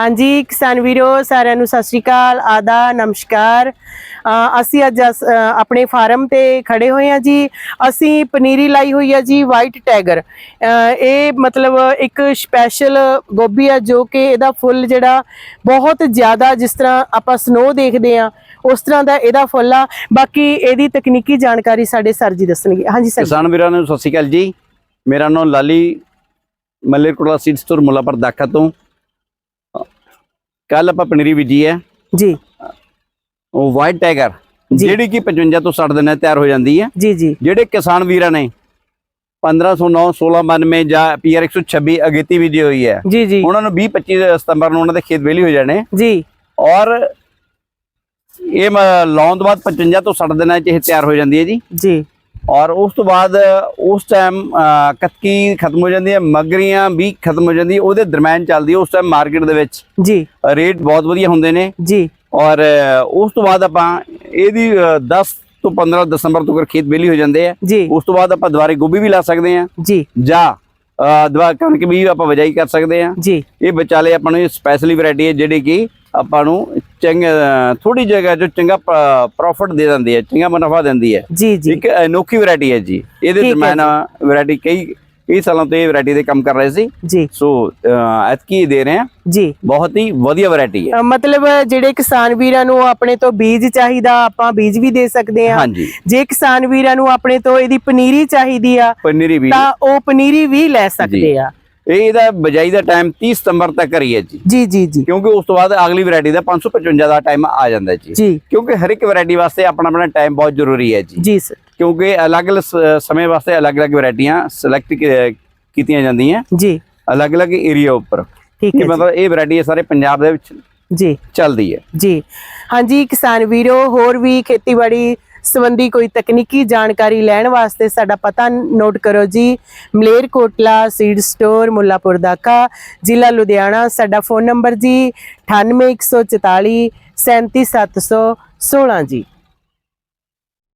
ਹਾਂਜੀ, ਕਿਸਾਨ ਵੀਰੋ, ਸਾਰਿਆਂ ਨੂੰ ਸਤਿ ਸ਼੍ਰੀ ਅਕਾਲ ਆਦਾ ਨਮਸਕਾਰ। ਅਸੀਂ ਅੱਜ ਅਸ- ਆਪਣੇ ਫਾਰਮ ਤੇ ਖੜੇ ਹੋਏ ਹਾਂ ਜੀ। ਅਸੀਂ ਪਨੀਰੀ ਲਾਈ ਹੋਈ ਆ ਜੀ ਵਾਈਟ ਟੈਗਰ ਇਹ ਮਤਲਬ ਇੱਕ ਸਪੈਸ਼ਲ ਗੋਭੀ ਆ, ਜੋ ਕਿ ਇਹਦਾ ਫੁੱਲ ਜਿਹੜਾ ਬਹੁਤ ਜ਼ਿਆਦਾ ਜਿਸ ਤਰ੍ਹਾਂ ਆਪਾਂ ਸਨੋ ਦੇਖਦੇ ਆ ਉਸ ਤਰ੍ਹਾਂ ਦਾ ਇਹਦਾ ਫੁੱਲ ਆ। ਬਾਕੀ ਇਹਦੀ ਤਕਨੀਕੀ ਜਾਣਕਾਰੀ ਸਾਡੇ ਸਰ ਜੀ ਦੱਸਣਗੇ। ਹਾਂਜੀ ਸਰ ਕਿਸਾਨ ਵੀਰਾਂ ਨੂੰ ਸਤਿ ਸ਼੍ਰੀ ਅਕਾਲ ਜੀ। ਮੇਰਾ ਨਾਮ ਲਾਲੀ ਮਲੇਰਕੋਟਲਾ ਸੀਡ ਸਟੋਰ ਮੁੱਲਾਪੁਰ ਦਾਖਾ ਤੋਂ। ਕੱਲ ਆਪਾਂ ਪਨੀਰੀ ਬੀਜੀ ਹੈ। ਜੀ। ਉਹ ਵਾਈਟ ਟਾਈਗਰ। ਜਿਹੜੀ ਕਿ 55 ਤੋਂ 60 ਦਿਨਾਂ ਤਿਆਰ ਹੋ ਜਾਂਦੀ ਹੈ। ਜੀ ਜੀ। ਜਿਹੜੇ ਕਿਸਾਨ ਵੀਰਾਂ ਨੇ 1509 1692 ਜਾਂ ਪੀਆਰ 126 ਅਗੇਤੀ ਬੀਜੀ ਹੋਈ ਹੈ। ਜੀ ਜੀ। ਉਹਨਾਂ ਨੂੰ 20 25 ਸਤੰਬਰ ਨੂੰ ਉਹਨਾਂ ਦੇ ਖੇਤ ਵਿਹਲੀ ਹੋ ਜਾਣੇ। ਜੀ। ਔਰ ਇਹ ਲਾਉਣ ਤੋਂ ਬਾਅਦ 55 ਤੋਂ 60 ਦਿਨਾਂ 'ਚ ਇਹ ਤਿਆਰ ਹੋ ਜਾਂਦੀ ਹੈ ਜੀ। ਜੀ। ਔਰ ਉਸ ਤੋਂ ਬਾਅਦ ਉਸ ਟਾਈਮ ਕੱਤਕੀ ਖਤਮ ਹੋ ਜਾਂਦੀ ਹੈ ਮਗਰੀਆਂ ਵੀ ਖਤਮ ਹੋ ਜਾਂਦੀ ਉਹਦੇ ਦਰਮਿਆਨ ਚੱਲਦੀ ਹੈ ਉਸ ਟਾਈਮ ਮਾਰਕੀਟ ਦੇ ਵਿੱਚ। ਜੀ। ਰੇਟ ਬਹੁਤ ਵਧੀਆ ਹੁੰਦੇ ਨੇ। ਜੀ। ਔਰ ਉਸ ਤੋਂ ਬਾਅਦ ਆਪਾਂ ਇਹਦੀ ਅ, 10 ਤੋਂ 15 ਦਸੰਬਰ ਤੱਕ ਖੇਤ ਵਿਹਲੀ ਹੋ ਜਾਂਦੇ ਆ। ਉਸ ਤੋਂ ਬਾਅਦ ਆਪਾਂ ਦੁਬਾਰੇ ਗੋਭੀ ਵੀ ਲਾ ਸਕਦੇ ਆ ਜੀ। ਜਾਂ ਦੁਬਾਰਾ ਕਣਕ ਵੀ ਆਪਾਂ ਬਜਾਈ ਕਰ ਸਕਦੇ ਆ ਜੀ। ਇਹ ਵਿਚਾਲੇ ਆਪਾਂ ਨੂੰ ਸਪੈਸ਼ਲੀ ਵੈਰਾਈਟੀ ਹੈ ਜਿਹੜੀ ਕਿ ਆਪਾਂ ਨੂੰ ਚੰਗ ਥੋੜੀ ਜਗ੍ਹਾ ਜੋ ਚੰਗਾ ਪ੍ਰੋਫਿਟ ਦੇ ਦਿੰਦੀ ਹੈ ਚੰਗਾ ਮੁਨਾਫਾ ਦਿੰਦੀ ਹੈ। ਜੀ ਜੀ। ਇੱਕ ਅਨੋਖੀ ਵੈਰਾਈਟੀ ਹੈ ਜੀ। ਇਹਦੇ ਠੀਕ ਹੈ ਦਰਮਿਆਨ ਵੈਰਾਈਟੀ ਕਈ ਕਈ ਸਾਲਾਂ ਤੋਂ ਇਹ ਵੈਰਾਈਟੀ ਦੇ ਕੰਮ ਕਰ ਰਹੇ ਸੀ। ਜੀ। ਸੋ ਐਤਕੀ ਦੇ ਰਹੇ ਹਾਂ। ਜੀ। ਬਹੁਤ ਹੀ ਵਧੀਆ ਵੈਰਾਈਟੀ ਹੈ। ਮਤਲਬ ਜਿਹੜੇ ਕਿਸਾਨ ਵੀਰਾਂ ਨੂੰ ਆਪਣੇ ਤੋਂ ਬੀਜ ਚਾਹੀਦਾ ਆਪਾਂ ਬੀਜ ਵੀ ਦੇ ਸਕਦੇ ਹਾਂ। ਹਾਂਜੀ। ਜੇ ਕਿਸਾਨ ਵੀਰਾਂ ਨੂੰ ਆਪਣੇ ਤੋਂ ਇਹਦੀ ਪਨੀਰੀ ਚਾਹੀਦੀ ਆ ਪਨੀਰੀ ਵੀ। ਤਾਂ ਉਹ ਪਨੀਰੀ ਵੀ ਲੈ ਸਕਦੇ ਆ। ਇਹ ਇਹਦਾ ਬਜਾਈ ਦਾ ਟਾਈਮ 30 ਸਤੰਬਰ ਤੱਕ ਹੀ ਹੈ ਜੀ। ਜੀ ਜੀ ਜੀ। ਕਿਉਂਕਿ ਉਸ ਤੋਂ ਬਾਅਦ ਅਗਲੀ ਵੈਰਾਈਟੀ ਦਾ 555 ਦਾ ਟਾਈਮ ਆ ਜਾਂਦਾ ਜੀ। ਜੀ। ਕਿਉਂਕਿ ਹਰ ਇੱਕ ਵੈਰਾਈਟੀ ਵਾਸਤੇ ਆਪਣਾ ਆਪਣਾ ਟਾਈਮ ਬਹੁਤ ਜ਼ਰੂਰੀ ਹੈ ਜੀ। ਜੀ ਸਰ। ਕਿਉਂਕਿ ਅਲੱਗ-ਅਲੱਗ ਸਮੇਂ ਵਾਸਤੇ ਅਲੱਗ-ਅਲੱਗ ਵੈਰਾਈਟੀਆਂ ਸਿਲੈਕਟ ਕੀਤੀਆਂ ਜਾਂਦੀਆਂ। ਜੀ। ਅਲੱਗ-ਅਲੱਗ ਏਰੀਆ ਉੱਪਰ। ਠੀਕ ਹੈ ਮਤਲਬ ਇਹ ਵੈਰਾਈਟੀ ਸਾਰੇ ਪੰਜਾਬ ਦੇ ਵਿੱਚ ਜੀ। ਚੱਲਦੀ ਹੈ। ਜੀ। ਹਾਂਜੀ ਕਿਸਾਨ ਵੀਰੋ ਹੋਰ ਵੀ ਖੇਤੀਬਾੜੀ ਸੰਬੰਧੀ ਕੋਈ ਤਕਨੀਕੀ ਜਾਣਕਾਰੀ ਲੈਣ ਵਾਸਤੇ ਸਾਡਾ ਪਤਾ ਨੋਟ ਕਰੋ ਜੀ। ਮਲੇਰਕੋਟਲਾ ਸੀਡ ਸਟੋਰ, ਮੁੱਲਾਪੁਰ ਦਾਖਾ ਜ਼ਿਲ੍ਹਾ ਲੁਧਿਆਣਾ, ਸਾਡਾ ਫੋਨ ਨੰਬਰ ਜੀ 98144 37716 ਜੀ।